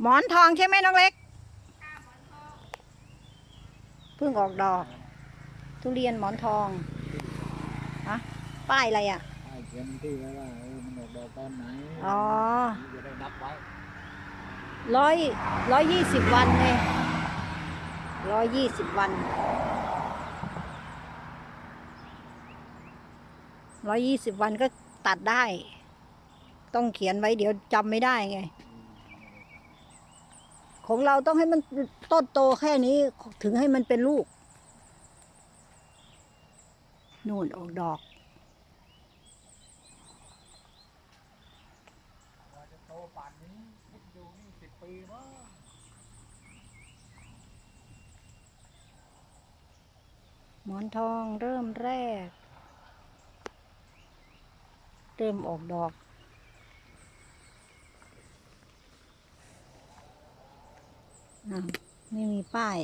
หมอนทองใช่ไหมน้องเล็กเพิ่งออกดอก ทุเรียนหมอนทองอะป้ายอะไรอะไอ้เขียนที่ไว้ว่าเออมันออกดอกตอนไหนอ๋อจะได้นับไว้ร้อยร้อยยี่สิบวันไงร้อยยี่สิบวันร้อยยี่สิบวันก็ตัดได้ ต้องเขียนไว้เดี๋ยวจำไม่ได้ไง ของเราต้องให้มันต้นโตแค่นี้ถึงให้มันเป็นลูก นู่นออกดอกว่าจะโตป่านนี้คิดอยู่นี่สิบปีมั้งหมอนทองเริ่มแรก เริ่มออกดอกอาว ไม่มีป้าย